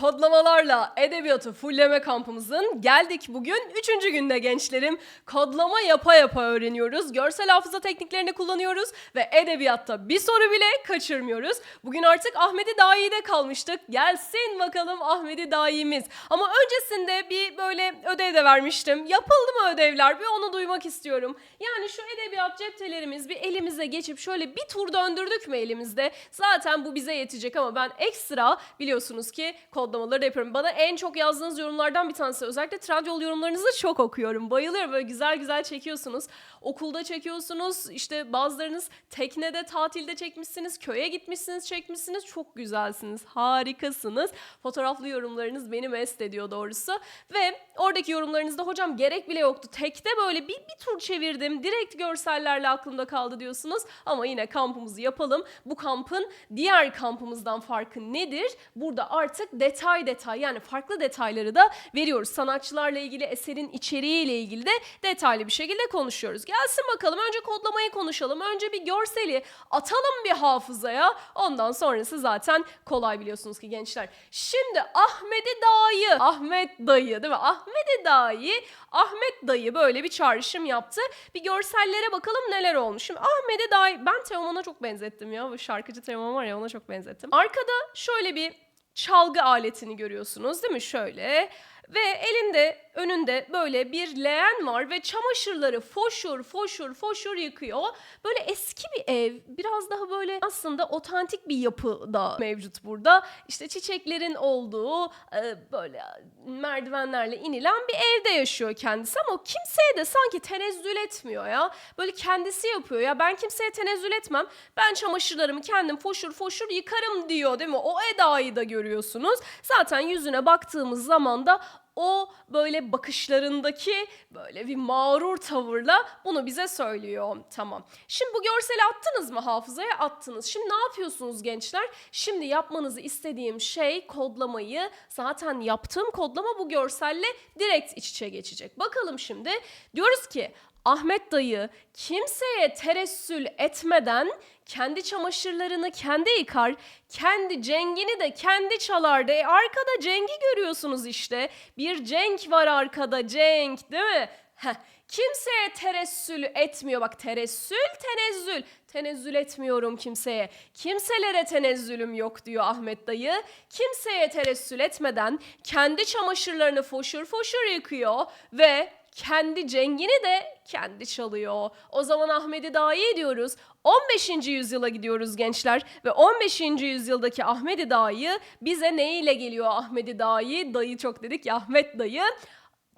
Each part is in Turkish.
kodlamalarla edebiyatı fulleme kampımızın geldik bugün 3. günde gençlerim. Kodlama yapa yapa öğreniyoruz. Görsel hafıza tekniklerini kullanıyoruz ve edebiyatta bir soru bile kaçırmıyoruz. Bugün artık Ahmedi Dayi'de kalmıştık. Gelsin bakalım Ahmedi Dayi'miz. Ama öncesinde bir böyle ödev de vermiştim. Yapıldı mı ödevler? Bir onu duymak istiyorum. Yani şu edebiyat ceptelerimiz bir elimize geçip şöyle bir tur döndürdük mü elimizde? Zaten bu bize yetecek ama ben ekstra biliyorsunuz ki kodlamaları da yapıyorum. Bana en çok yazdığınız yorumlardan bir tanesi özellikle Trendyol yorumlarınızı çok okuyorum. Bayılıyorum böyle güzel güzel çekiyorsunuz. Okulda çekiyorsunuz. İşte bazılarınız teknede, tatilde çekmişsiniz. Köye gitmişsiniz, çekmişsiniz. Çok güzelsiniz. Harikasınız. Fotoğraflı yorumlarınız beni mest ediyor doğrusu. Ve oradaki yorumlarınızda hocam gerek bile yoktu. Tekte böyle bir, bir tur çevirdim. Direkt görsellerle aklımda kaldı diyorsunuz. Ama yine kampımızı yapalım. Bu kampın diğer kampımızdan farkı nedir? Burada artık detay detay yani farklı detayları da veriyoruz. Sanatçılarla ilgili eserin içeriğiyle ilgili de detaylı bir şekilde konuşuyoruz. Gelsin bakalım önce kodlamayı konuşalım. Önce bir görseli atalım bir hafızaya. Ondan sonrası zaten kolay biliyorsunuz ki gençler. Şimdi Ahmet'i dayı, Ahmet dayı değil mi? Ahmet'i dayı, Ahmet dayı böyle bir çağrışım yaptı. Bir görsellere bakalım neler olmuş. Şimdi Ahmet'e dayı, ben Teoman'a çok benzettim ya. Bu şarkıcı Teoman var ya ona çok benzettim. Arkada şöyle bir çalgı aletini görüyorsunuz değil mi? Şöyle. Ve elinde önünde böyle bir leğen var ve çamaşırları foşur foşur foşur yıkıyor. Böyle eski bir ev. Biraz daha böyle aslında otantik bir yapı da mevcut burada. İşte çiçeklerin olduğu e, böyle merdivenlerle inilen bir evde yaşıyor kendisi ama kimseye de sanki tenezzül etmiyor ya. Böyle kendisi yapıyor ya ben kimseye tenezzül etmem. Ben çamaşırlarımı kendim foşur foşur yıkarım diyor değil mi? O edayı da görüyorsunuz. Zaten yüzüne baktığımız zaman da o böyle bakışlarındaki böyle bir mağrur tavırla bunu bize söylüyor. Tamam. Şimdi bu görseli attınız mı hafızaya? Attınız. Şimdi ne yapıyorsunuz gençler? Şimdi yapmanızı istediğim şey kodlamayı zaten yaptığım kodlama bu görselle direkt iç içe geçecek. Bakalım şimdi. Diyoruz ki Ahmet dayı kimseye teressül etmeden kendi çamaşırlarını kendi yıkar, kendi cengini de kendi çalardı. E arkada cengi görüyorsunuz işte. Bir cenk var arkada cenk değil mi? Heh. Kimseye teressül etmiyor. Bak teressül, tenezzül. Tenezzül etmiyorum kimseye. Kimselere tenezzülüm yok diyor Ahmet dayı. Kimseye teressül etmeden kendi çamaşırlarını foşur foşur yıkıyor ve kendi cengini de kendi çalıyor. O zaman Ahmet'i dahi diyoruz. 15. yüzyıla gidiyoruz gençler ve 15. yüzyıldaki Ahmet'i dayı bize ne ile geliyor Ahmet'i dayı? Dayı çok dedik ya Ahmet dayı.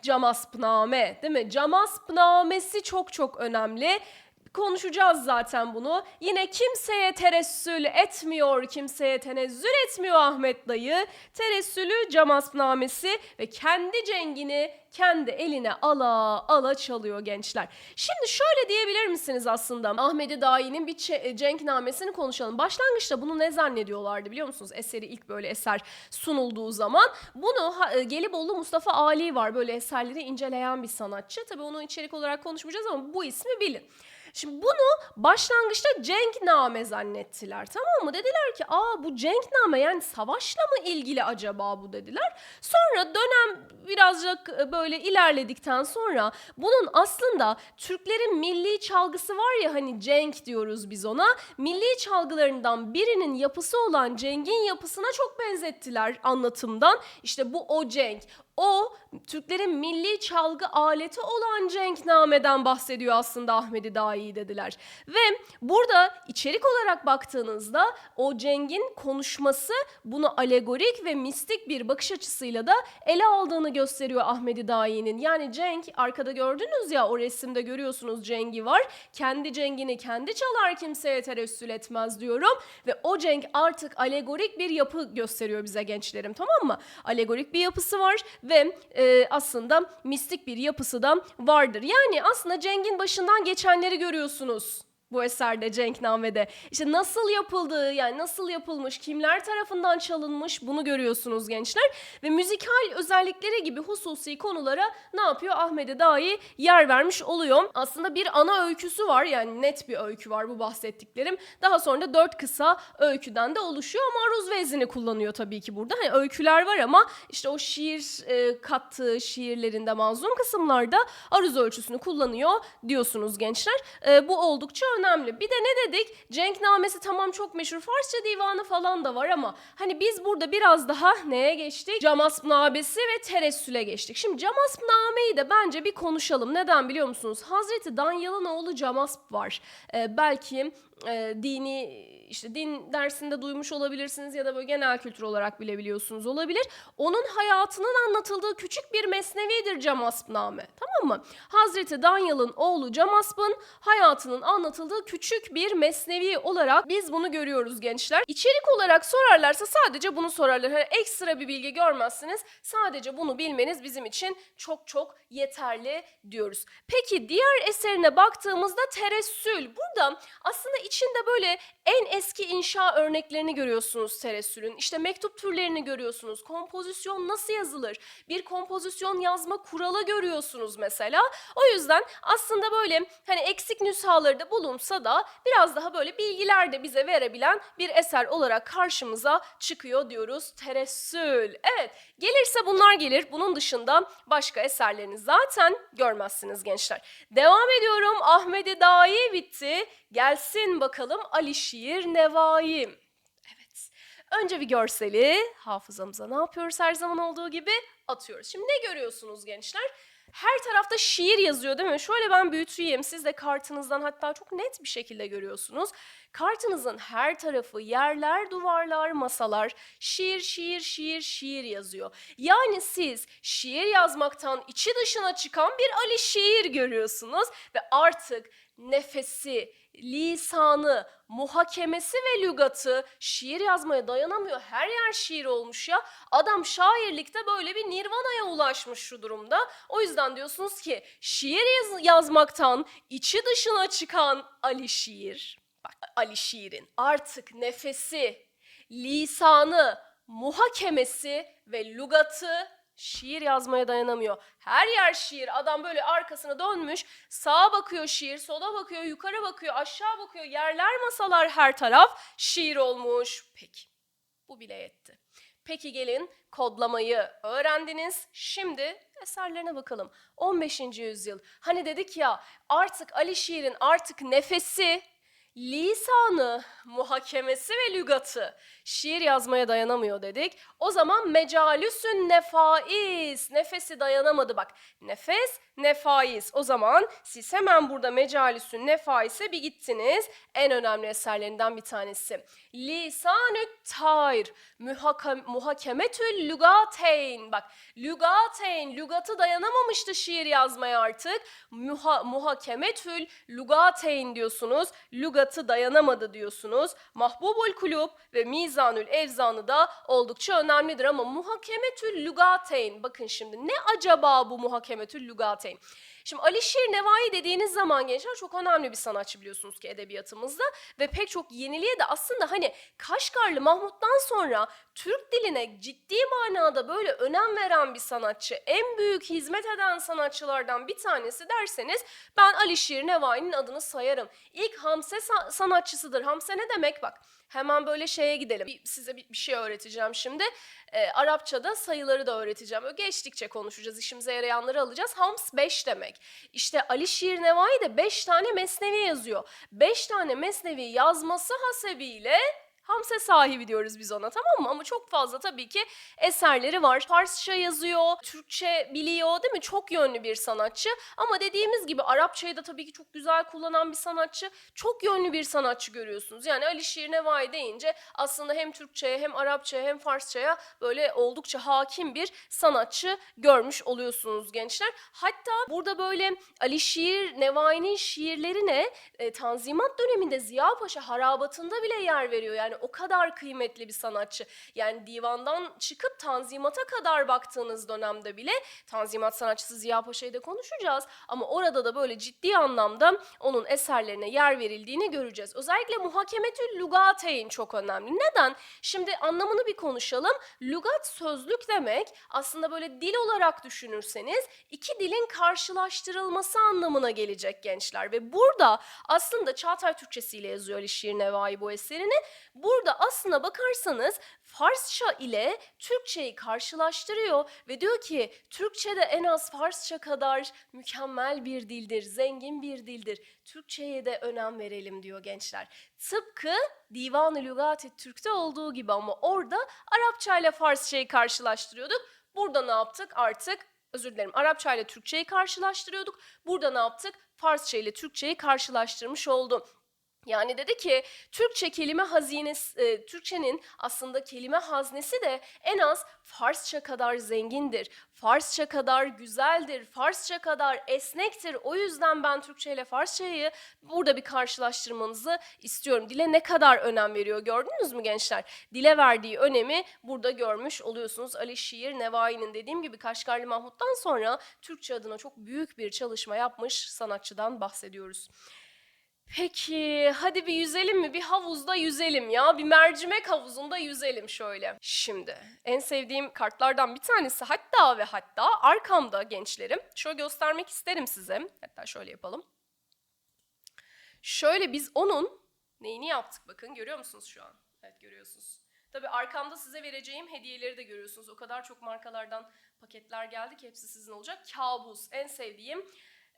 Camaspname değil mi? Camaspnamesi çok çok önemli. Konuşacağız zaten bunu. Yine kimseye teressül etmiyor, kimseye tenezzül etmiyor Ahmet dayı. Teressülü camaspnamesi ve kendi cengini kendi eline ala ala çalıyor gençler. Şimdi şöyle diyebilir misiniz aslında? Ahmedi Dahi'nin bir cenknamesini konuşalım. Başlangıçta bunu ne zannediyorlardı biliyor musunuz? Eseri ilk böyle eser sunulduğu zaman. Bunu e, Gelibolu Mustafa Ali var. Böyle eserleri inceleyen bir sanatçı. Tabii onu içerik olarak konuşmayacağız ama bu ismi bilin. Şimdi bunu başlangıçta cenkname zannettiler tamam mı? Dediler ki aa bu cenkname yani savaşla mı ilgili acaba bu dediler. Sonra dönem birazcık e, böyle ilerledikten sonra bunun aslında Türklerin milli çalgısı var ya hani cenk diyoruz biz ona. Milli çalgılarından birinin yapısı olan cengin yapısına çok benzettiler anlatımdan. İşte bu o cenk. O Türklerin milli çalgı aleti olan cenknameden bahsediyor aslında Ahmedi Dahi dediler. Ve burada içerik olarak baktığınızda o cengin konuşması bunu alegorik ve mistik bir bakış açısıyla da ele aldığını gösteriyor Ahmedi Dahi'nin. Yani cenk arkada gördünüz ya o resimde görüyorsunuz cengi var. Kendi cengini kendi çalar kimseye teressül etmez diyorum. Ve o cenk artık alegorik bir yapı gösteriyor bize gençlerim tamam mı? Alegorik bir yapısı var ve e, aslında mistik bir yapısı da vardır. Yani aslında Ceng'in başından geçenleri görüyorsunuz. Bu eserde Cenkname'de. İşte nasıl yapıldığı yani nasıl yapılmış, kimler tarafından çalınmış bunu görüyorsunuz gençler. Ve müzikal özellikleri gibi hususi konulara ne yapıyor? Ahmet'e dahi yer vermiş oluyor. Aslında bir ana öyküsü var yani net bir öykü var bu bahsettiklerim. Daha sonra da dört kısa öyküden de oluşuyor ama aruz vezini kullanıyor tabii ki burada. Hani öyküler var ama işte o şiir e, kattığı şiirlerinde mazlum kısımlarda aruz ölçüsünü kullanıyor diyorsunuz gençler. E, bu oldukça önemli. Bir de ne dedik? Cenknamesi tamam çok meşhur. Farsça divanı falan da var ama hani biz burada biraz daha neye geçtik? Camasnamesi ve teressüle geçtik. Şimdi Camasname'yi de bence bir konuşalım. Neden biliyor musunuz? Hazreti Danyal'ın oğlu Camasp var. E, belki e, dini işte din dersinde duymuş olabilirsiniz ya da böyle genel kültür olarak bile biliyorsunuz olabilir. Onun hayatının anlatıldığı küçük bir mesnevidir Camaspname. Tamam mı? Hazreti Danyal'ın oğlu Camasp'ın hayatının anlatıldığı küçük bir mesnevi olarak biz bunu görüyoruz gençler. İçerik olarak sorarlarsa sadece bunu sorarlar. Hani ekstra bir bilgi görmezsiniz. Sadece bunu bilmeniz bizim için çok çok yeterli diyoruz. Peki diğer eserine baktığımızda teressül. Burada aslında içinde böyle en eski inşa örneklerini görüyorsunuz teressülün. İşte mektup türlerini görüyorsunuz. Kompozisyon nasıl yazılır? Bir kompozisyon yazma kuralı görüyorsunuz mesela. O yüzden aslında böyle hani eksik nüshaları da bulunsa da biraz daha böyle bilgiler de bize verebilen bir eser olarak karşımıza çıkıyor diyoruz. Teressül. Evet gelirse bunlar gelir. Bunun dışında başka eserlerini zaten görmezsiniz gençler. Devam ediyorum. Ahmedi Dahi bitti. Gelsin bakalım Alişir Nevai. Evet. Önce bir görseli hafızamıza ne yapıyoruz her zaman olduğu gibi atıyoruz. Şimdi ne görüyorsunuz gençler? Her tarafta şiir yazıyor değil mi? Şöyle ben büyüteyim. Siz de kartınızdan hatta çok net bir şekilde görüyorsunuz. Kartınızın her tarafı yerler, duvarlar, masalar şiir, şiir, şiir, şiir yazıyor. Yani siz şiir yazmaktan içi dışına çıkan bir Ali şiir görüyorsunuz ve artık nefesi, lisanı, muhakemesi ve lügatı şiir yazmaya dayanamıyor. Her yer şiir olmuş ya. Adam şairlikte böyle bir nirvanaya ulaşmış şu durumda. O yüzden diyorsunuz ki şiir yaz- yazmaktan içi dışına çıkan Ali şiir. Bak Ali şiirin artık nefesi, lisanı, muhakemesi ve lügatı şiir yazmaya dayanamıyor. Her yer şiir. Adam böyle arkasına dönmüş. Sağa bakıyor şiir, sola bakıyor, yukarı bakıyor, aşağı bakıyor. Yerler, masalar her taraf şiir olmuş. Peki. Bu bile yetti. Peki gelin kodlamayı öğrendiniz. Şimdi eserlerine bakalım. 15. yüzyıl. Hani dedik ya artık Ali şiirin artık nefesi, lisanı, muhakemesi ve lügatı şiir yazmaya dayanamıyor dedik. O zaman mecalüsün nefais, nefesi dayanamadı bak. Nefes, nefais. O zaman siz hemen burada mecalüsün nefaise bir gittiniz. En önemli eserlerinden bir tanesi. Lisanü tayr, muhakemetül lügateyn. Bak lügateyn, lügatı dayanamamıştı şiir yazmaya artık. Muha, muhakemetül lügateyn diyorsunuz. Lügatı dayanamadı diyorsunuz. Mahbubul kulub ve mizanül evzanı da oldukça önemlidir ama muhakemetül lügateyn. Bakın şimdi ne acaba bu muhakemetül lügateyn? Şimdi Alişir Nevai dediğiniz zaman gençler çok önemli bir sanatçı biliyorsunuz ki edebiyatımızda ve pek çok yeniliğe de aslında hani Kaşgarlı Mahmut'tan sonra Türk diline ciddi manada böyle önem veren bir sanatçı, en büyük hizmet eden sanatçılardan bir tanesi derseniz ben Alişir Nevai'nin adını sayarım. İlk Hamse sa- sanatçısıdır. Hamse ne demek bak? Hemen böyle şeye gidelim. Bir- size bir, bir şey öğreteceğim şimdi. Ee, Arapçada sayıları da öğreteceğim. Böyle geçtikçe konuşacağız. işimize yarayanları alacağız. Hams 5 demek. İşte Ali Şiir Nevai de 5 tane mesnevi yazıyor. 5 tane mesnevi yazması hasebiyle Hamse sahibi diyoruz biz ona tamam mı? Ama çok fazla tabii ki eserleri var. Farsça yazıyor, Türkçe biliyor değil mi? Çok yönlü bir sanatçı. Ama dediğimiz gibi Arapçayı da tabii ki çok güzel kullanan bir sanatçı. Çok yönlü bir sanatçı görüyorsunuz. Yani Ali Şiir Nevai deyince aslında hem Türkçe'ye hem Arapça'ya hem Farsça'ya böyle oldukça hakim bir sanatçı görmüş oluyorsunuz gençler. Hatta burada böyle Ali Şiir Nevai'nin şiirlerine e, Tanzimat döneminde Ziya Paşa harabatında bile yer veriyor. Yani o kadar kıymetli bir sanatçı. Yani divandan çıkıp tanzimata kadar baktığınız dönemde bile tanzimat sanatçısı Ziya Paşa'yı da konuşacağız. Ama orada da böyle ciddi anlamda onun eserlerine yer verildiğini göreceğiz. Özellikle muhakemetül lugateyn çok önemli. Neden? Şimdi anlamını bir konuşalım. Lugat sözlük demek aslında böyle dil olarak düşünürseniz iki dilin karşılaştırılması anlamına gelecek gençler. Ve burada aslında Çağatay Türkçesiyle yazıyor Ali Şiir Nevai bu eserini. Burada aslına bakarsanız Farsça ile Türkçeyi karşılaştırıyor ve diyor ki Türkçe de en az Farsça kadar mükemmel bir dildir, zengin bir dildir. Türkçeye de önem verelim diyor gençler. Tıpkı Divan-ı Lügat-ı Türk'te olduğu gibi ama orada Arapça ile Farsçayı karşılaştırıyorduk. Burada ne yaptık? Artık özür dilerim Arapça ile Türkçeyi karşılaştırıyorduk. Burada ne yaptık? Farsça ile Türkçeyi karşılaştırmış oldum. Yani dedi ki Türkçe kelime hazinesi, e, Türkçenin aslında kelime haznesi de en az Farsça kadar zengindir. Farsça kadar güzeldir, Farsça kadar esnektir. O yüzden ben Türkçe ile Farsçayı burada bir karşılaştırmanızı istiyorum. Dile ne kadar önem veriyor gördünüz mü gençler? Dile verdiği önemi burada görmüş oluyorsunuz. Ali Şiir Nevai'nin dediğim gibi Kaşgarlı Mahmut'tan sonra Türkçe adına çok büyük bir çalışma yapmış sanatçıdan bahsediyoruz. Peki hadi bir yüzelim mi? Bir havuzda yüzelim ya. Bir mercimek havuzunda yüzelim şöyle. Şimdi en sevdiğim kartlardan bir tanesi hatta ve hatta arkamda gençlerim. Şöyle göstermek isterim size. Hatta şöyle yapalım. Şöyle biz onun neyini yaptık bakın görüyor musunuz şu an? Evet görüyorsunuz. Tabii arkamda size vereceğim hediyeleri de görüyorsunuz. O kadar çok markalardan paketler geldi ki hepsi sizin olacak. Kabus en sevdiğim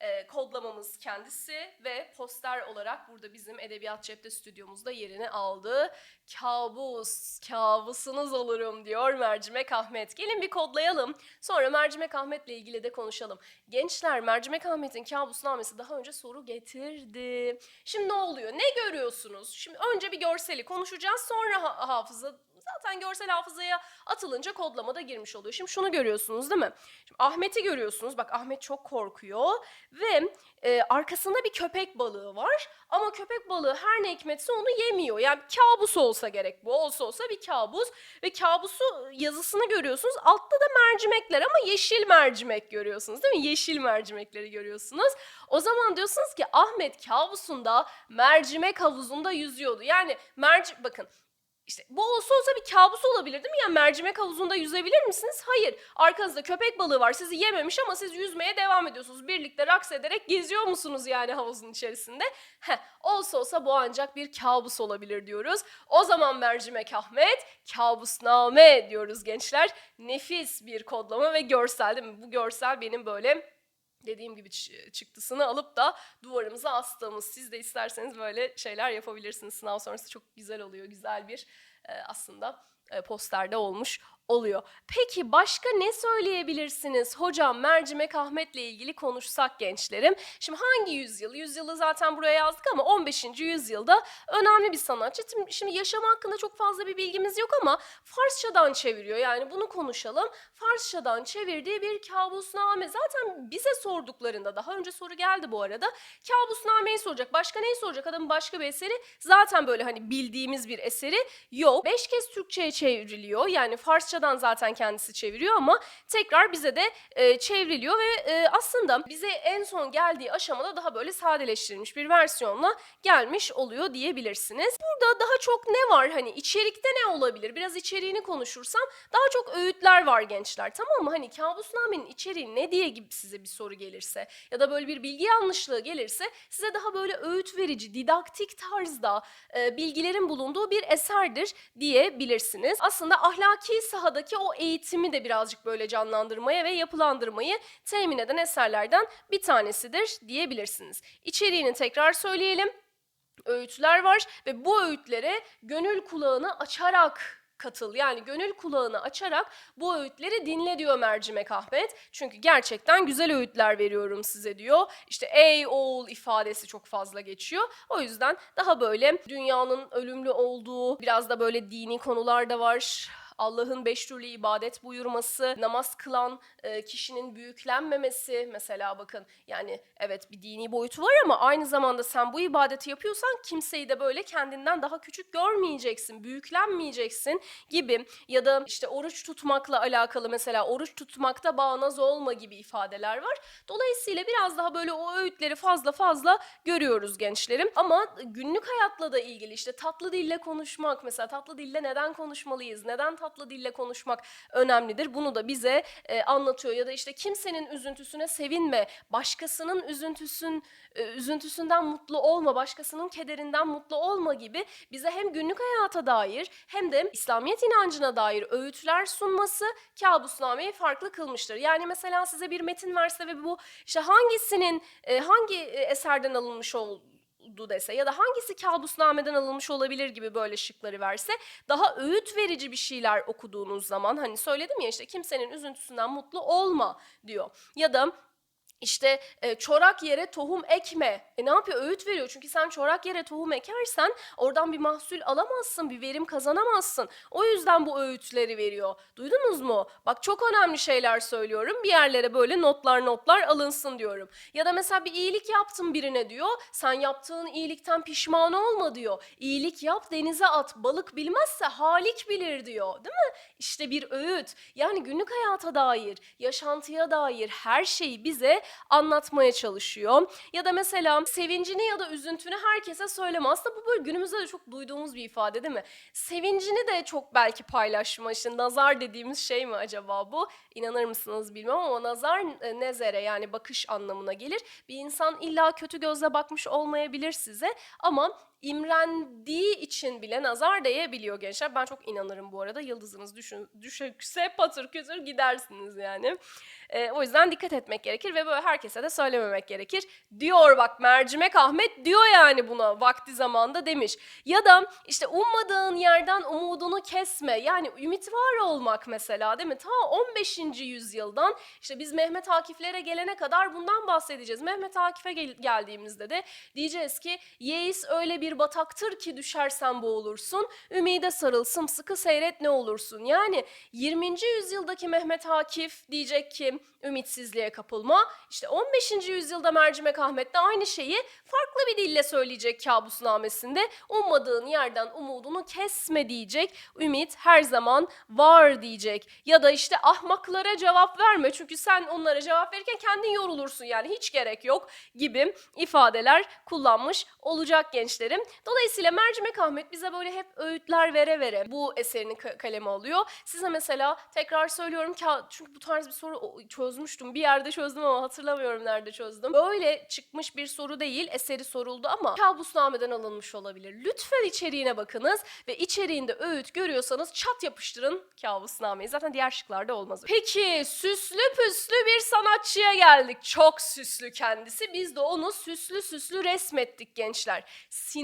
e, kodlamamız kendisi ve poster olarak burada bizim Edebiyat Cepte stüdyomuzda yerini aldı. Kabus, kabusunuz olurum diyor Mercimek Ahmet. Gelin bir kodlayalım. Sonra Mercimek Ahmet'le ilgili de konuşalım. Gençler Mercimek Ahmet'in kabusnamesi daha önce soru getirdi. Şimdi ne oluyor? Ne görüyorsunuz? Şimdi önce bir görseli konuşacağız sonra ha- hafıza zaten görsel hafızaya atılınca kodlamada girmiş oluyor. Şimdi şunu görüyorsunuz değil mi? Şimdi Ahmet'i görüyorsunuz. Bak Ahmet çok korkuyor ve e, arkasında bir köpek balığı var. Ama köpek balığı her ne hikmetse onu yemiyor. Yani kabus olsa gerek bu. Olsa olsa bir kabus. Ve kabusu yazısını görüyorsunuz. Altta da mercimekler ama yeşil mercimek görüyorsunuz değil mi? Yeşil mercimekleri görüyorsunuz. O zaman diyorsunuz ki Ahmet kabusunda mercimek havuzunda yüzüyordu. Yani merci bakın işte bu olsa olsa bir kabus olabilir değil mi? Yani mercimek havuzunda yüzebilir misiniz? Hayır. Arkanızda köpek balığı var. Sizi yememiş ama siz yüzmeye devam ediyorsunuz. Birlikte raks ederek geziyor musunuz yani havuzun içerisinde? Heh, olsa olsa bu ancak bir kabus olabilir diyoruz. O zaman mercimek Ahmet, kabusname diyoruz gençler. Nefis bir kodlama ve görsel değil mi? Bu görsel benim böyle dediğim gibi çı- çıktısını alıp da duvarımıza astığımız. Siz de isterseniz böyle şeyler yapabilirsiniz. Sınav sonrası çok güzel oluyor. Güzel bir e, aslında e, posterde olmuş oluyor. Peki başka ne söyleyebilirsiniz? Hocam Mercimek Ahmet'le ilgili konuşsak gençlerim. Şimdi hangi yüzyıl? Yüzyılı zaten buraya yazdık ama 15. yüzyılda önemli bir sanatçı. Şimdi- yaşamı hakkında çok fazla bir bilgimiz yok ama Farsçadan çeviriyor. Yani bunu konuşalım. Farsçadan çevirdiği bir kabusname. Zaten bize sorduklarında daha önce soru geldi bu arada. Kabusnameyi soracak. Başka neyi soracak? Adamın başka bir eseri zaten böyle hani bildiğimiz bir eseri yok. Beş kez Türkçe'ye çevriliyor. Yani Farsçadan zaten kendisi çeviriyor ama tekrar bize de e, çevriliyor ve e, aslında bize en son geldiği aşamada daha böyle sadeleştirilmiş bir versiyonla gelmiş oluyor diyebilirsiniz. Burada daha çok ne var hani içerikte ne olabilir? Biraz içeriğini konuşursam daha çok öğütler var gençler tamam mı? Hani kabusnamenin içeriği ne diye gibi size bir soru gelirse ya da böyle bir bilgi yanlışlığı gelirse size daha böyle öğüt verici, didaktik tarzda e, bilgilerin bulunduğu bir eserdir diyebilirsiniz. Aslında ahlaki sahadaki o eğitimi de birazcık böyle canlandırmaya ve yapılandırmayı temin eden eserlerden bir tanesidir diyebilirsiniz. İçeriğini tekrar söyleyelim öğütler var ve bu öğütlere gönül kulağını açarak katıl. Yani gönül kulağını açarak bu öğütleri dinle diyor Mercimek Ahmet. Çünkü gerçekten güzel öğütler veriyorum size diyor. İşte ey oğul ifadesi çok fazla geçiyor. O yüzden daha böyle dünyanın ölümlü olduğu, biraz da böyle dini konular da var. Allah'ın beş türlü ibadet buyurması, namaz kılan e, kişinin büyüklenmemesi mesela bakın yani evet bir dini boyutu var ama aynı zamanda sen bu ibadeti yapıyorsan kimseyi de böyle kendinden daha küçük görmeyeceksin, büyüklenmeyeceksin gibi ya da işte oruç tutmakla alakalı mesela oruç tutmakta bağnaz olma gibi ifadeler var. Dolayısıyla biraz daha böyle o öğütleri fazla fazla görüyoruz gençlerim. Ama günlük hayatla da ilgili işte tatlı dille konuşmak mesela tatlı dille neden konuşmalıyız? Neden tatlı dille konuşmak önemlidir? Bunu da bize e, anlatıyor ya da işte kimsenin üzüntüsüne sevinme, başkasının üzüntüsün e, üzüntüsünden mutlu olma, başkasının kederinden mutlu olma gibi bize hem günlük hayata dair hem de İslamiyet inancına dair öğütler sunması kabusnameyi farklı kılmıştır. Yani mesela size bir metin verse ve bu işte hangisinin e, hangi e, eserden alınmış olduğu dese ya da hangisi kabusnameden alınmış olabilir gibi böyle şıkları verse daha öğüt verici bir şeyler okuduğunuz zaman hani söyledim ya işte kimsenin üzüntüsünden mutlu olma diyor. Ya da işte e, çorak yere tohum ekme. E ne yapıyor? Öğüt veriyor. Çünkü sen çorak yere tohum ekersen oradan bir mahsul alamazsın, bir verim kazanamazsın. O yüzden bu öğütleri veriyor. Duydunuz mu? Bak çok önemli şeyler söylüyorum. Bir yerlere böyle notlar notlar alınsın diyorum. Ya da mesela bir iyilik yaptın birine diyor. Sen yaptığın iyilikten pişman olma diyor. İyilik yap denize at. Balık bilmezse halik bilir diyor. Değil mi? İşte bir öğüt. Yani günlük hayata dair, yaşantıya dair her şeyi bize anlatmaya çalışıyor. Ya da mesela sevincini ya da üzüntünü herkese söyleme. Aslında bu böyle günümüzde de çok duyduğumuz bir ifade değil mi? Sevincini de çok belki paylaşma. İşte nazar dediğimiz şey mi acaba bu? İnanır mısınız bilmem ama nazar e, nezere yani bakış anlamına gelir. Bir insan illa kötü gözle bakmış olmayabilir size ama imrendiği için bile nazar değebiliyor gençler. Ben çok inanırım bu arada. Yıldızınız düşün, düşükse patır kütür gidersiniz yani. Ee, o yüzden dikkat etmek gerekir ve böyle herkese de söylememek gerekir. Diyor bak Mercimek Ahmet diyor yani buna vakti zamanda demiş. Ya da işte ummadığın yerden umudunu kesme. Yani ümit var olmak mesela değil mi? Ta 15. yüzyıldan işte biz Mehmet Akif'lere gelene kadar bundan bahsedeceğiz. Mehmet Akif'e gel- geldiğimizde de diyeceğiz ki yeis öyle bir bataktır ki düşersen boğulursun. Ümide sarıl sımsıkı seyret ne olursun. Yani 20. yüzyıldaki Mehmet Akif diyecek ki ümitsizliğe kapılma. İşte 15. yüzyılda Mercimek Ahmet de aynı şeyi farklı bir dille söyleyecek kabusnamesinde. Ummadığın yerden umudunu kesme diyecek. Ümit her zaman var diyecek. Ya da işte ahmaklara cevap verme. Çünkü sen onlara cevap verirken kendin yorulursun yani hiç gerek yok gibi ifadeler kullanmış olacak gençlerim. Dolayısıyla Mercimek Ahmet bize böyle hep öğütler vere vere bu eserini ka- kaleme alıyor. Size mesela tekrar söylüyorum ki çünkü bu tarz bir soru çözmüştüm. Bir yerde çözdüm ama hatırlamıyorum nerede çözdüm. Böyle çıkmış bir soru değil, eseri soruldu ama kabusnameden alınmış olabilir. Lütfen içeriğine bakınız ve içeriğinde öğüt görüyorsanız çat yapıştırın kabusnameyi. Zaten diğer şıklarda olmaz. Peki süslü püslü bir sanatçıya geldik. Çok süslü kendisi. Biz de onu süslü süslü resmettik gençler.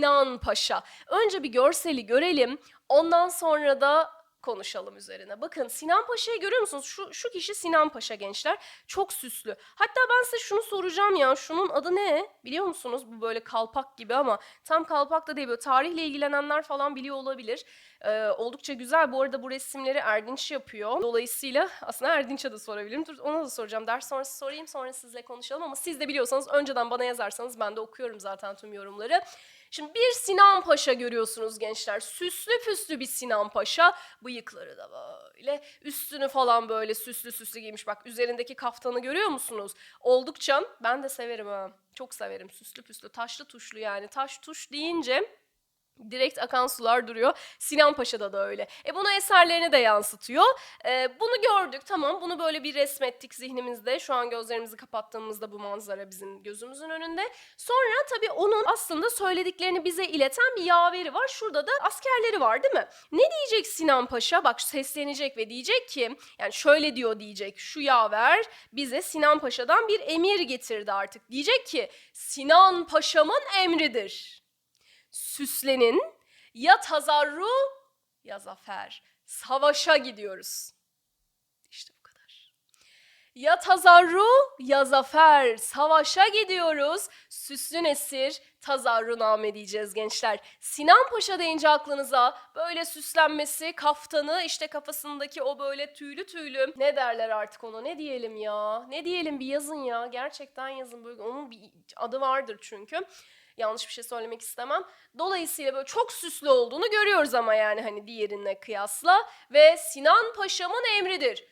Sinan Paşa. Önce bir görseli görelim. Ondan sonra da konuşalım üzerine. Bakın Sinan Paşa'yı görüyor musunuz? Şu, şu kişi Sinan Paşa gençler. Çok süslü. Hatta ben size şunu soracağım ya. Şunun adı ne? Biliyor musunuz? Bu böyle kalpak gibi ama tam kalpak da değil. Böyle tarihle ilgilenenler falan biliyor olabilir. Ee, oldukça güzel. Bu arada bu resimleri Erdinç yapıyor. Dolayısıyla aslında Erdinç'e de sorabilirim. Dur ona da soracağım. Ders sonrası sorayım sonra sizle konuşalım ama siz de biliyorsanız önceden bana yazarsanız ben de okuyorum zaten tüm yorumları. Şimdi bir Sinan Paşa görüyorsunuz gençler. Süslü püslü bir Sinan Paşa. Bıyıkları da böyle. Üstünü falan böyle süslü süslü giymiş. Bak üzerindeki kaftanı görüyor musunuz? Oldukça ben de severim ha. Çok severim süslü püslü. Taşlı tuşlu yani. Taş tuş deyince direkt akan sular duruyor. Sinan Paşa'da da öyle. E bunu eserlerine de yansıtıyor. E, bunu gördük tamam bunu böyle bir resmettik zihnimizde. Şu an gözlerimizi kapattığımızda bu manzara bizim gözümüzün önünde. Sonra tabii onun aslında söylediklerini bize ileten bir yaveri var. Şurada da askerleri var değil mi? Ne diyecek Sinan Paşa? Bak seslenecek ve diyecek ki yani şöyle diyor diyecek. Şu yaver bize Sinan Paşa'dan bir emir getirdi artık. Diyecek ki Sinan Paşa'mın emridir süslenin, ya tazarru ya zafer. Savaşa gidiyoruz. İşte bu kadar. Ya tazarru ya zafer. Savaşa gidiyoruz. Süslü nesir tazarruname diyeceğiz gençler. Sinan Paşa deyince aklınıza böyle süslenmesi, kaftanı, işte kafasındaki o böyle tüylü tüylü ne derler artık ona ne diyelim ya? Ne diyelim bir yazın ya. Gerçekten yazın böyle onun bir adı vardır çünkü. Yanlış bir şey söylemek istemem. Dolayısıyla böyle çok süslü olduğunu görüyoruz ama yani hani diğerine kıyasla ve Sinan Paşa'mın emridir.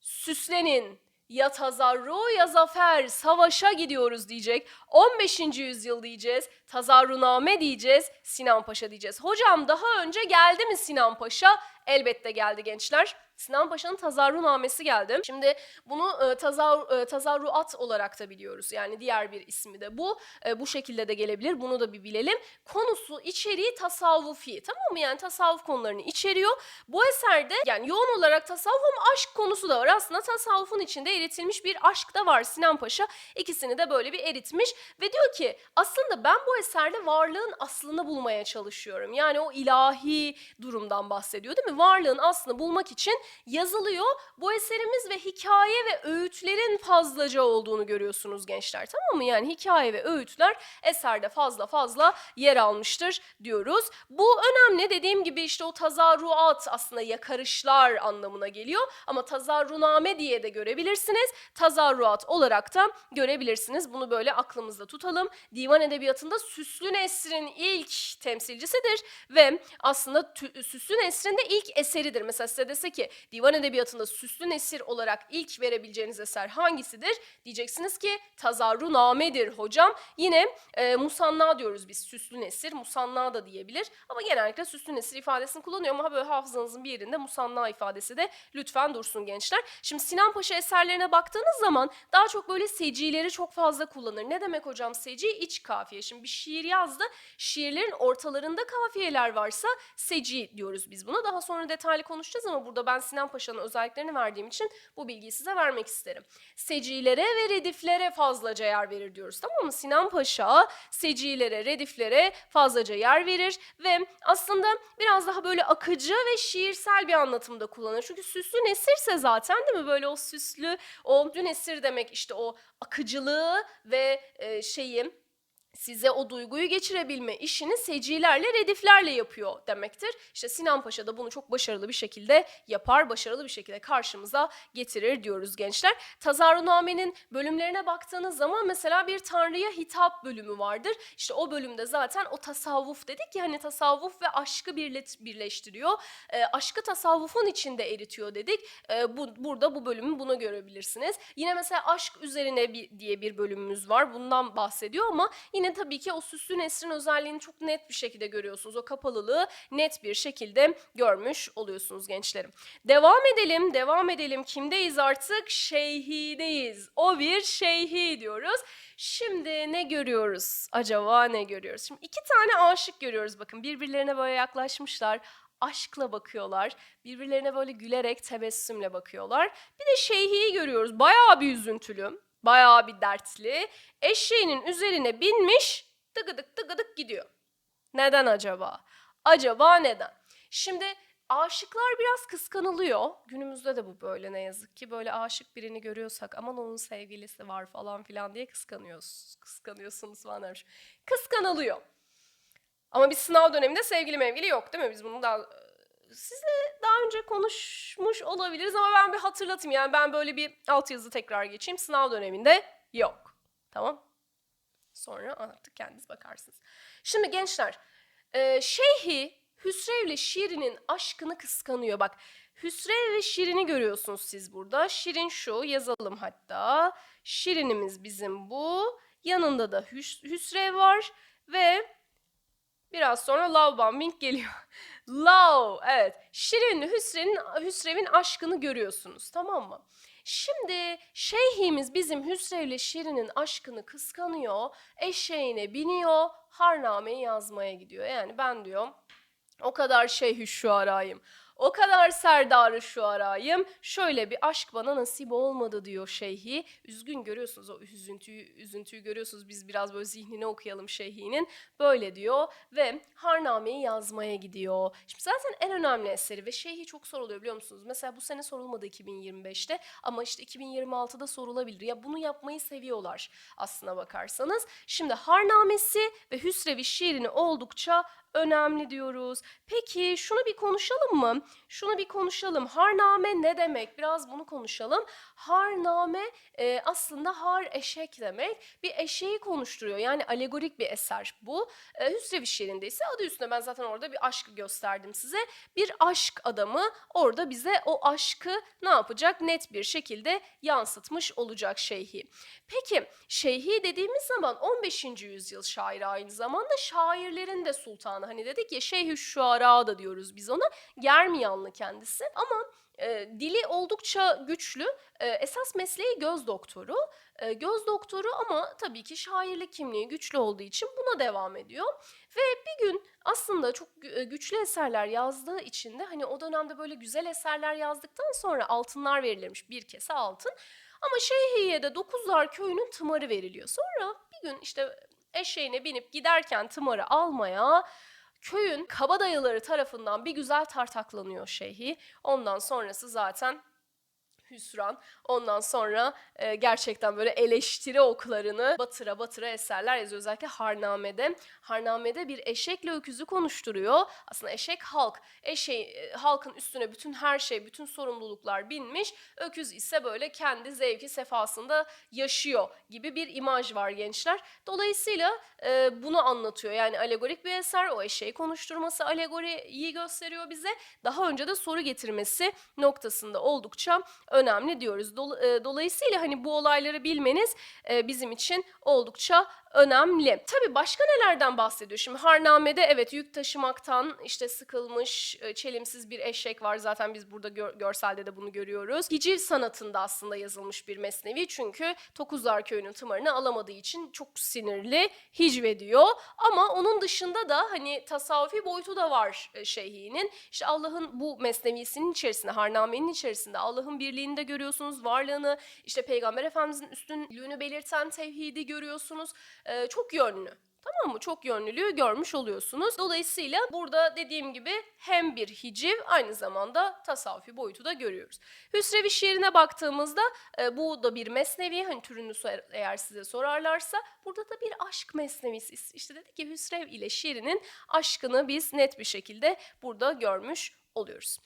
Süslenin, ya tazarru ya zafer, savaşa gidiyoruz diyecek. 15. yüzyıl diyeceğiz, tazarruname diyeceğiz, Sinan Paşa diyeceğiz. Hocam daha önce geldi mi Sinan Paşa? Elbette geldi gençler. Sinan Paşa'nın tazarrunamesi geldi. Şimdi bunu e, tazar, e, tazarruat olarak da biliyoruz. Yani diğer bir ismi de bu. E, bu şekilde de gelebilir. Bunu da bir bilelim. Konusu, içeriği tasavvufi. Tamam mı? Yani tasavvuf konularını içeriyor. Bu eserde yani yoğun olarak tasavvuf ama aşk konusu da var. Aslında tasavvufun içinde eritilmiş bir aşk da var. Sinan Paşa ikisini de böyle bir eritmiş ve diyor ki aslında ben bu eserde varlığın aslını bulmaya çalışıyorum. Yani o ilahi durumdan bahsediyor değil mi? Varlığın aslını bulmak için yazılıyor. Bu eserimiz ve hikaye ve öğütlerin fazlaca olduğunu görüyorsunuz gençler. Tamam mı? Yani hikaye ve öğütler eserde fazla fazla yer almıştır diyoruz. Bu önemli. Dediğim gibi işte o tazarruat aslında yakarışlar anlamına geliyor. Ama tazarruname diye de görebilirsiniz. Tazarruat olarak da görebilirsiniz. Bunu böyle aklımızda tutalım. Divan edebiyatında Süslü Nesrin ilk temsilcisidir ve aslında Süslü Nesrin de ilk eseridir. Mesela size dese ki divan edebiyatında Süslü Nesir olarak ilk verebileceğiniz eser hangisidir? Diyeceksiniz ki Tazarruname'dir hocam. Yine e, Musanna diyoruz biz Süslü Nesir. Musanna da diyebilir ama genellikle Süslü Nesir ifadesini kullanıyor ama böyle hafızanızın bir yerinde Musanna ifadesi de lütfen dursun gençler. Şimdi Sinan Paşa eserlerine baktığınız zaman daha çok böyle secileri çok fazla kullanır. Ne demek hocam seci? İç kafiye. Şimdi bir şiir yazdı. Şiirlerin ortalarında kafiyeler varsa seci diyoruz biz buna. Daha sonra detaylı konuşacağız ama burada ben Sinan Paşa'nın özelliklerini verdiğim için bu bilgiyi size vermek isterim. Secilere ve rediflere fazlaca yer verir diyoruz tamam mı? Sinan Paşa secilere, rediflere fazlaca yer verir ve aslında biraz daha böyle akıcı ve şiirsel bir anlatımda kullanır. Çünkü süslü nesirse zaten değil mi? Böyle o süslü, o nesir demek işte o akıcılığı ve e, şeyi size o duyguyu geçirebilme işini secilerle, rediflerle yapıyor demektir. İşte Sinan Paşa da bunu çok başarılı bir şekilde yapar, başarılı bir şekilde karşımıza getirir diyoruz gençler. Tazarruname'nin bölümlerine baktığınız zaman mesela bir Tanrı'ya hitap bölümü vardır. İşte o bölümde zaten o tasavvuf dedik ya hani tasavvuf ve aşkı birleştiriyor. E, aşkı tasavvufun içinde eritiyor dedik. E, bu Burada bu bölümü bunu görebilirsiniz. Yine mesela aşk üzerine bir, diye bir bölümümüz var. Bundan bahsediyor ama yine tabii ki o süslü nesrin özelliğini çok net bir şekilde görüyorsunuz. O kapalılığı net bir şekilde görmüş oluyorsunuz gençlerim. Devam edelim, devam edelim. Kimdeyiz artık? Şeyhi'deyiz. O bir şeyhi diyoruz. Şimdi ne görüyoruz? Acaba ne görüyoruz? Şimdi iki tane aşık görüyoruz bakın. Birbirlerine böyle yaklaşmışlar. Aşkla bakıyorlar. Birbirlerine böyle gülerek tebessümle bakıyorlar. Bir de şeyhiyi görüyoruz. Bayağı bir üzüntülü. Bayağı bir dertli. Eşeğinin üzerine binmiş tıgıdık tıgıdık gidiyor. Neden acaba? Acaba neden? Şimdi aşıklar biraz kıskanılıyor. Günümüzde de bu böyle ne yazık ki. Böyle aşık birini görüyorsak aman onun sevgilisi var falan filan diye kıskanıyoruz. Kıskanıyorsunuz falan demiş. Kıskanılıyor. Ama bir sınav döneminde sevgili mevgili yok değil mi? Biz bunu daha sizle daha önce konuşmuş olabiliriz ama ben bir hatırlatayım. Yani ben böyle bir altyazı tekrar geçeyim. Sınav döneminde yok. Tamam? Sonra artık kendiniz bakarsınız. Şimdi gençler, e, Şeyhi Hüsrev'le Şirin'in aşkını kıskanıyor. Bak Hüsrev ve Şirin'i görüyorsunuz siz burada. Şirin şu, yazalım hatta. Şirin'imiz bizim bu. Yanında da Hüs- Hüsrev var ve biraz sonra love bombing geliyor. Love, evet. Şirin, Hüsrev'in, Hüsrev'in aşkını görüyorsunuz tamam mı? Şimdi şeyhimiz bizim Hüsrev'le Şirin'in aşkını kıskanıyor. Eşeğine biniyor, harnameyi yazmaya gidiyor. Yani ben diyor o kadar şeyhü şu arayım. O kadar serdarı şu arayım. Şöyle bir aşk bana nasip olmadı diyor şeyhi. Üzgün görüyorsunuz o üzüntüyü, üzüntüyü görüyorsunuz. Biz biraz böyle zihnini okuyalım şeyhinin. Böyle diyor ve Harname'yi yazmaya gidiyor. Şimdi zaten en önemli eseri ve şeyhi çok soruluyor biliyor musunuz? Mesela bu sene sorulmadı 2025'te ama işte 2026'da sorulabilir. Ya bunu yapmayı seviyorlar aslına bakarsanız. Şimdi Harnamesi ve Hüsrevi şiirini oldukça önemli diyoruz. Peki şunu bir konuşalım mı? Şunu bir konuşalım. Harname ne demek? Biraz bunu konuşalım. Harname e, aslında har eşek demek. Bir eşeği konuşturuyor. Yani alegorik bir eser bu. E, Hüsrev şiirinde ise adı üstünde ben zaten orada bir aşkı gösterdim size. Bir aşk adamı orada bize o aşkı ne yapacak? Net bir şekilde yansıtmış olacak şeyhi. Peki şeyhi dediğimiz zaman 15. yüzyıl şairi aynı zamanda şairlerin de sultanı. Hani dedik ya şeyhü şuara da diyoruz biz ona. Germiyanlı kendisi ama e, dili oldukça güçlü. E, esas mesleği göz doktoru. E, göz doktoru ama tabii ki şairlik kimliği güçlü olduğu için buna devam ediyor. Ve bir gün aslında çok e, güçlü eserler yazdığı için de hani o dönemde böyle güzel eserler yazdıktan sonra altınlar verilirmiş. Bir kese altın. Ama Şeyhiye de Dokuzlar köyünün tımarı veriliyor. Sonra bir gün işte eşeğine binip giderken tımarı almaya köyün kabadayıları tarafından bir güzel tartaklanıyor şeyhi. Ondan sonrası zaten hüsran. Ondan sonra e, gerçekten böyle eleştiri oklarını batıra batıra eserler yazıyor. Özellikle Harname'de. Harname'de bir eşekle öküzü konuşturuyor. Aslında eşek halk. Eşeği, e, halkın üstüne bütün her şey, bütün sorumluluklar binmiş. Öküz ise böyle kendi zevki sefasında yaşıyor gibi bir imaj var gençler. Dolayısıyla e, bunu anlatıyor. Yani alegorik bir eser. O eşeği konuşturması alegoriyi gösteriyor bize. Daha önce de soru getirmesi noktasında oldukça diyoruz. Dol- e, Dolayısıyla hani bu olayları bilmeniz bizim için oldukça önemli. Tabii başka nelerden bahsediyor? Şimdi Harname'de evet yük taşımaktan işte sıkılmış, e, çelimsiz bir eşek var. Zaten biz burada gör- görselde de bunu görüyoruz. Hiciv sanatında aslında yazılmış bir mesnevi. Çünkü Tokuzlar köyünün tımarını alamadığı için çok sinirli, hicvediyor. Ama onun dışında da hani tasavvufi boyutu da var e, şeyhinin. İşte Allah'ın bu mesnevisinin içerisinde, Harname'nin içerisinde Allah'ın birliğini de görüyorsunuz, varlığını, işte Peygamber Efendimizin üstünlüğünü belirten tevhidi görüyorsunuz. Ee, çok yönlü. Tamam mı? Çok yönlülüğü görmüş oluyorsunuz. Dolayısıyla burada dediğim gibi hem bir hiciv aynı zamanda tasavvufi boyutu da görüyoruz. Hüsrevi şiirine baktığımızda e, bu da bir mesnevi. Hani türünü eğer size sorarlarsa burada da bir aşk mesnevisi. İşte dedik ki Hüsrev ile şiirinin aşkını biz net bir şekilde burada görmüş oluyoruz.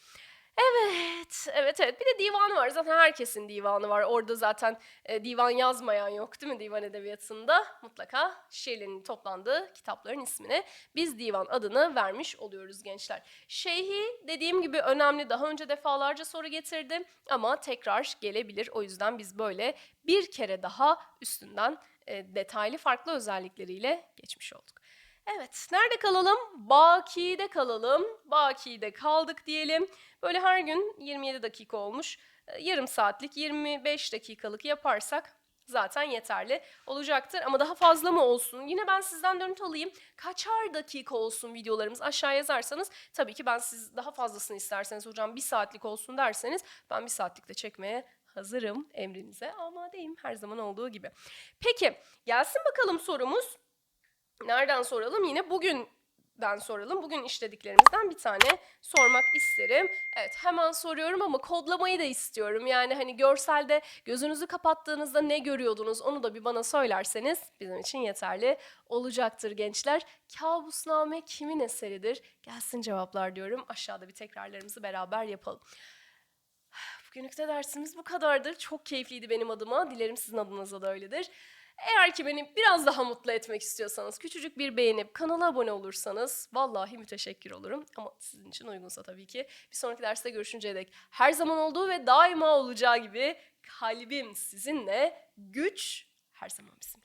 Evet, evet, evet. Bir de divanı var. Zaten herkesin divanı var. Orada zaten e, divan yazmayan yok değil mi divan edebiyatında? Mutlaka şiirlerin toplandığı kitapların ismine biz divan adını vermiş oluyoruz gençler. Şeyhi dediğim gibi önemli. Daha önce defalarca soru getirdim ama tekrar gelebilir. O yüzden biz böyle bir kere daha üstünden e, detaylı farklı özellikleriyle geçmiş olduk. Evet, nerede kalalım? Baki'de kalalım. Baki'de kaldık diyelim. Böyle her gün 27 dakika olmuş. e, Yarım saatlik, 25 dakikalık yaparsak zaten yeterli olacaktır. Ama daha fazla mı olsun? Yine ben sizden dönüt alayım. Kaçar dakika olsun videolarımız aşağı yazarsanız tabii ki ben siz daha fazlasını isterseniz hocam bir saatlik olsun derseniz ben bir saatlik de çekmeye hazırım emrinize amadeyim her zaman olduğu gibi. Peki gelsin bakalım sorumuz. Nereden soralım? Yine bugünden soralım. Bugün işlediklerimizden bir tane sormak isterim. Evet hemen soruyorum ama kodlamayı da istiyorum. Yani hani görselde gözünüzü kapattığınızda ne görüyordunuz onu da bir bana söylerseniz bizim için yeterli olacaktır gençler. Kabusname kimin eseridir? Gelsin cevaplar diyorum. Aşağıda bir tekrarlarımızı beraber yapalım. Bugünlükte dersimiz bu kadardır. Çok keyifliydi benim adıma. Dilerim sizin adınıza da öyledir. Eğer ki beni biraz daha mutlu etmek istiyorsanız küçücük bir beğenip kanala abone olursanız vallahi müteşekkir olurum. Ama sizin için uygunsa tabii ki. Bir sonraki derste görüşünceye dek her zaman olduğu ve daima olacağı gibi kalbim sizinle güç her zaman bizimle.